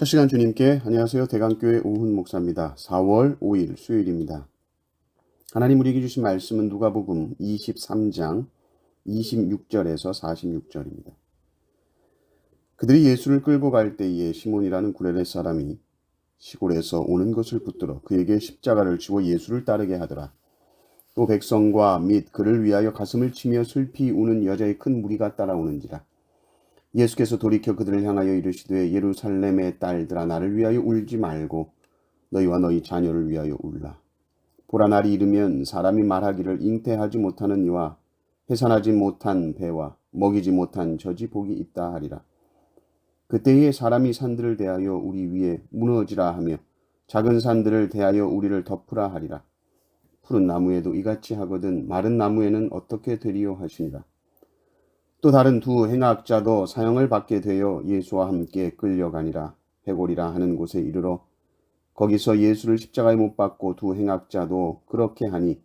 첫 시간 주님께 안녕하세요. 대강교회 오훈 목사입니다. 4월 5일 수요일입니다. 하나님 우리에게 주신 말씀은 누가복음 23장 26절에서 46절입니다. 그들이 예수를 끌고 갈 때에 시몬이라는 구레네 사람이 시골에서 오는 것을 붙들어 그에게 십자가를 지고 예수를 따르게 하더라. 또 백성과 및 그를 위하여 가슴을 치며 슬피 우는 여자의 큰 무리가 따라오는지라. 예수께서 돌이켜 그들을 향하여 이르시되 예루살렘의 딸들아 나를 위하여 울지 말고 너희와 너희 자녀를 위하여 울라. 보라 날이 이르면 사람이 말하기를 잉태하지 못하는 이와 해산하지 못한 배와 먹이지 못한 젖이 복이 있다 하리라. 그때에 사람이 산들을 대하여 우리 위에 무너지라 하며 작은 산들을 대하여 우리를 덮으라 하리라. 푸른 나무에도 이같이 하거든 마른 나무에는 어떻게 되리요 하시니라. 또 다른 두 행악자도 사형을 받게 되어 예수와 함께 끌려가니라 해골이라 하는 곳에 이르러 거기서 예수를 십자가에 못 박고 두 행악자도 그렇게 하니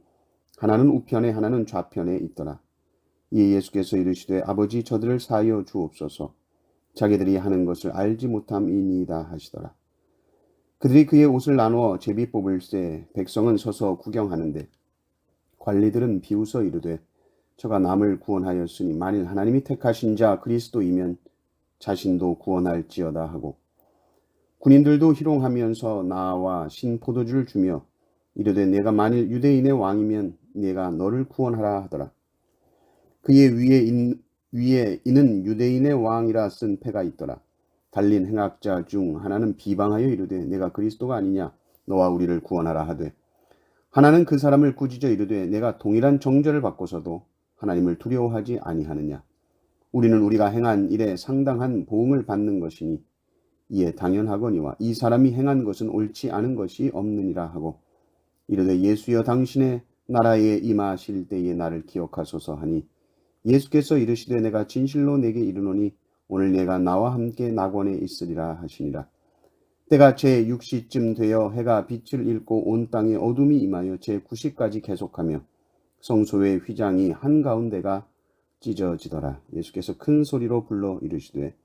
하나는 우편에 하나는 좌편에 있더라. 이에 예수께서 이르시되 아버지 저들을 사하여 주옵소서 자기들이 하는 것을 알지 못함이니이다 하시더라. 그들이 그의 옷을 나누어 제비 뽑을 새 백성은 서서 구경하는데 관리들은 비웃어 이르되 저가 남을 구원하였으니 만일 하나님이 택하신 자 그리스도이면 자신도 구원할지어다 하고 군인들도 희롱하면서 나와 신 포도주를 주며 이르되 내가 만일 유대인의 왕이면 내가 너를 구원하라 하더라. 그의 위에, 인, 위에 이는 유대인의 왕이라 쓴 패가 있더라. 달린 행악자 중 하나는 비방하여 이르되 내가 그리스도가 아니냐 너와 우리를 구원하라 하되 하나는 그 사람을 꾸짖어 이르되 내가 동일한 정죄를 받고서도 하나님을 두려워하지 아니하느냐? 우리는 우리가 행한 일에 상당한 보응을 받는 것이니 이에 당연하거니와 이 사람이 행한 것은 옳지 않은 것이 없느니라 하고 이르되 예수여 당신의 나라에 임하실 때에 나를 기억하소서 하니 예수께서 이르시되 내가 진실로 내게 이르노니 오늘 내가 나와 함께 낙원에 있으리라 하시니라. 때가 제 6시쯤 되어 해가 빛을 잃고 온 땅에 어둠이 임하여 제 9시까지 계속하며 성소의 휘장이 한가운데가 찢어지더라. 예수께서 큰 소리로 불러 이르시되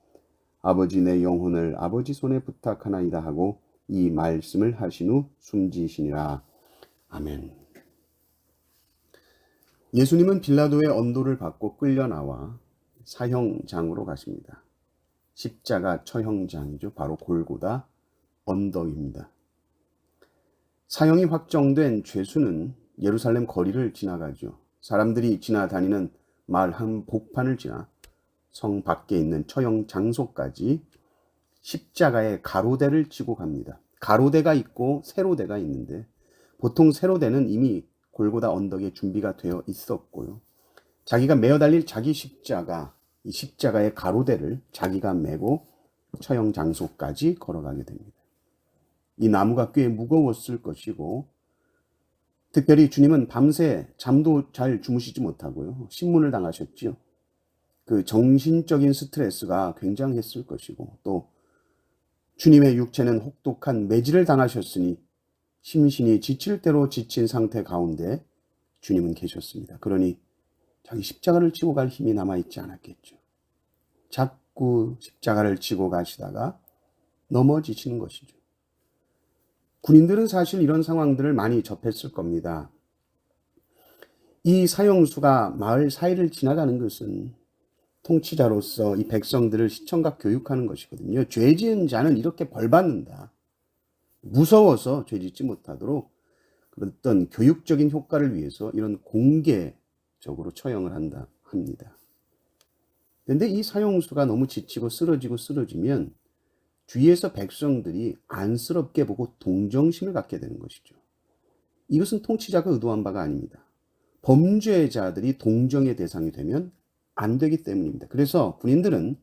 아버지 내 영혼을 아버지 손에 부탁하나이다 하고 이 말씀을 하신 후 숨지시니라. 아멘. 예수님은 빌라도의 언도를 받고 끌려 나와 사형장으로 가십니다. 십자가 처형장이죠. 바로 골고다 언덕입니다. 사형이 확정된 죄수는 예루살렘 거리를 지나가죠. 사람들이 지나다니는 마을 한 복판을 지나 성 밖에 있는 처형 장소까지 십자가의 가로대를 지고 갑니다. 가로대가 있고 세로대가 있는데 보통 세로대는 이미 골고다 언덕에 준비가 되어 있었고요. 자기가 메어 달릴 자기 십자가, 이 십자가의 가로대를 자기가 메고 처형 장소까지 걸어가게 됩니다. 이 나무가 꽤 무거웠을 것이고 특별히 주님은 밤새 잠도 잘 주무시지 못하고요. 신문을 당하셨지요. 그 정신적인 스트레스가 굉장했을 것이고 또 주님의 육체는 혹독한 매질을 당하셨으니 심신이 지칠 대로 지친 상태 가운데 주님은 계셨습니다. 그러니 자기 십자가를 지고 갈 힘이 남아있지 않았겠죠. 자꾸 십자가를 지고 가시다가 넘어지시는 것이죠. 군인들은 사실 이런 상황들을 많이 접했을 겁니다. 이 사형수가 마을 사이를 지나가는 것은 통치자로서 이 백성들을 시청각 교육하는 것이거든요. 죄 지은 자는 이렇게 벌 받는다. 무서워서 죄 짓지 못하도록 어떤 교육적인 효과를 위해서 이런 공개적으로 처형을 한다 합니다. 그런데 이 사형수가 너무 지치고 쓰러지고 쓰러지면 주위에서 백성들이 안쓰럽게 보고 동정심을 갖게 되는 것이죠. 이것은 통치자가 의도한 바가 아닙니다. 범죄자들이 동정의 대상이 되면 안 되기 때문입니다. 그래서 군인들은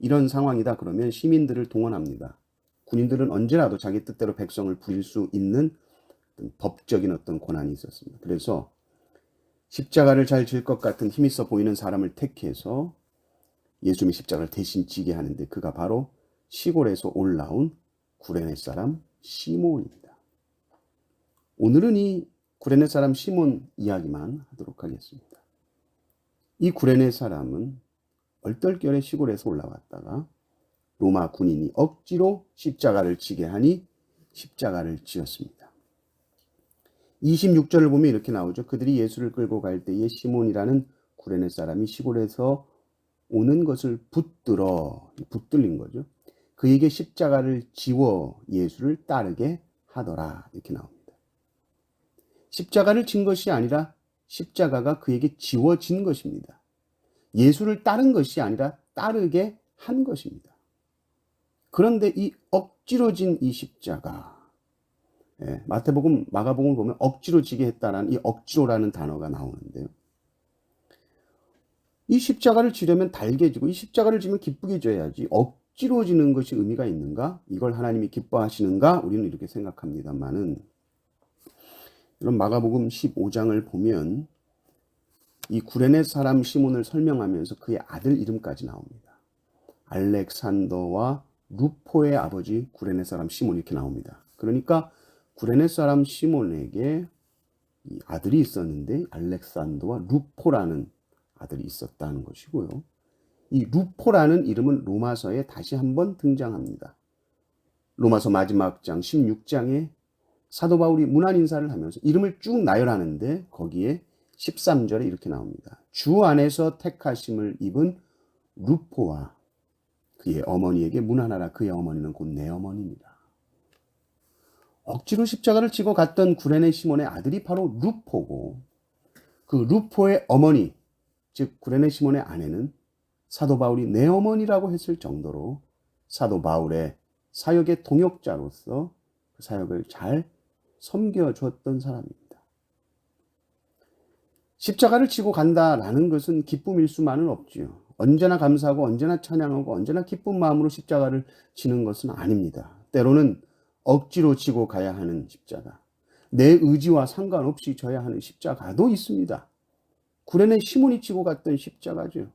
이런 상황이다 그러면 시민들을 동원합니다. 군인들은 언제라도 자기 뜻대로 백성을 부릴 수 있는 법적인 어떤 권한이 있었습니다. 그래서 십자가를 잘 질 것 같은 힘있어 보이는 사람을 택해서 예수님의 십자가를 대신 지게 하는데 그가 바로 시골에서 올라온 구레네 사람 시몬입니다. 오늘은 이 구레네 사람 시몬 이야기만 하도록 하겠습니다. 이 구레네 사람은 얼떨결에 시골에서 올라왔다가 로마 군인이 억지로 십자가를 지게 하니 십자가를 지었습니다. 26절을 보면 이렇게 나오죠. 그들이 예수를 끌고 갈 때에 시몬이라는 구레네 사람이 시골에서 오는 것을 붙들어 붙들린 거죠. 그에게 십자가를 지워 예수를 따르게 하더라 이렇게 나옵니다. 십자가를 진 것이 아니라 십자가가 그에게 지워진 것입니다. 예수를 따른 것이 아니라 따르게 한 것입니다. 그런데 이 억지로 진 이 십자가 예, 마태복음, 마가복음을 보면 억지로 지게 했다라는 이 억지로라는 단어가 나오는데요. 이 십자가를 지려면 달게 지고 이 십자가를 지면 기쁘게 져야지 억 지로 지는 것이 의미가 있는가? 이걸 하나님이 기뻐하시는가? 우리는 이렇게 생각합니다만은 이런 마가복음 15장을 보면 이 구레네 사람 시몬을 설명하면서 그의 아들 이름까지 나옵니다. 알렉산더와 루포의 아버지 구레네 사람 시몬 이렇게 나옵니다. 그러니까 구레네 사람 시몬에게 아들이 있었는데 알렉산더와 루포라는 아들이 있었다는 것이고요. 이 루포라는 이름은 로마서에 다시 한번 등장합니다. 로마서 마지막 장 16장에 사도 바울이 문안 인사를 하면서 이름을 쭉 나열하는데 거기에 13절에 이렇게 나옵니다. 주 안에서 택하심을 입은 루포와 그의 어머니에게 문안하라. 그의 어머니는 곧 내 어머니입니다. 억지로 십자가를 지고 갔던 구레네 시몬의 아들이 바로 루포고 그 루포의 어머니 즉 구레네 시몬의 아내는 사도 바울이 내 어머니라고 했을 정도로 사도 바울의 사역의 동역자로서 그 사역을 잘 섬겨주었던 사람입니다. 십자가를 지고 간다라는 것은 기쁨일 수만은 없지요. 언제나 감사하고 언제나 찬양하고 언제나 기쁜 마음으로 십자가를 지는 것은 아닙니다. 때로는 억지로 지고 가야 하는 십자가, 내 의지와 상관없이 져야 하는 십자가도 있습니다. 구레네 시몬이 지고 갔던 십자가죠.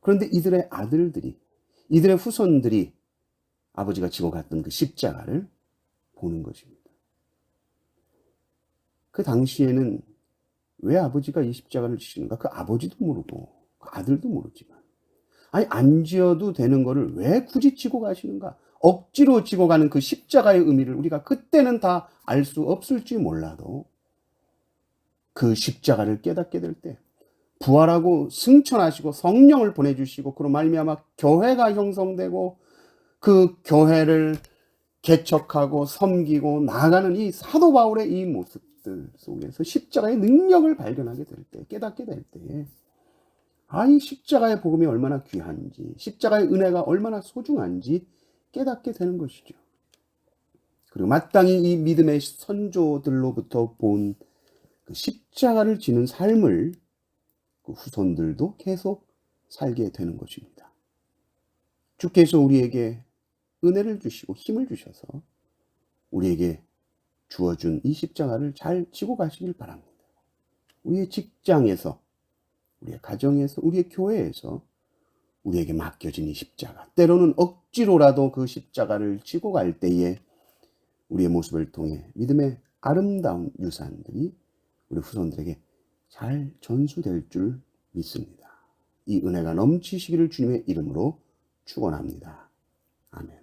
그런데 이들의 아들들이, 이들의 후손들이 아버지가 지고 갔던 그 십자가를 보는 것입니다. 그 당시에는 왜 아버지가 이 십자가를 지시는가? 그 아버지도 모르고 그 아들도 모르지만 아니 안 지어도 되는 거를 왜 굳이 지고 가시는가? 억지로 지고 가는 그 십자가의 의미를 우리가 그때는 다 알 수 없을지 몰라도 그 십자가를 깨닫게 될 때 부활하고 승천하시고 성령을 보내주시고 그로 말미암아 교회가 형성되고 그 교회를 개척하고 섬기고 나아가는 이 사도 바울의 이 모습들 속에서 십자가의 능력을 발견하게 될 때, 깨닫게 될 때, 아, 이 십자가의 복음이 얼마나 귀한지, 십자가의 은혜가 얼마나 소중한지 깨닫게 되는 것이죠. 그리고 마땅히 이 믿음의 선조들로부터 본 그 십자가를 지는 삶을 그 후손들도 계속 살게 되는 것입니다. 주께서 우리에게 은혜를 주시고 힘을 주셔서 우리에게 주어준 이 십자가를 잘 지고 가시길 바랍니다. 우리의 직장에서, 우리의 가정에서, 우리의 교회에서 우리에게 맡겨진 이 십자가. 때로는 억지로라도 그 십자가를 지고 갈 때에 우리의 모습을 통해 믿음의 아름다운 유산들이 우리 후손들에게 잘 전수될 줄 믿습니다. 이 은혜가 넘치시기를 주님의 이름으로 축원합니다. 아멘.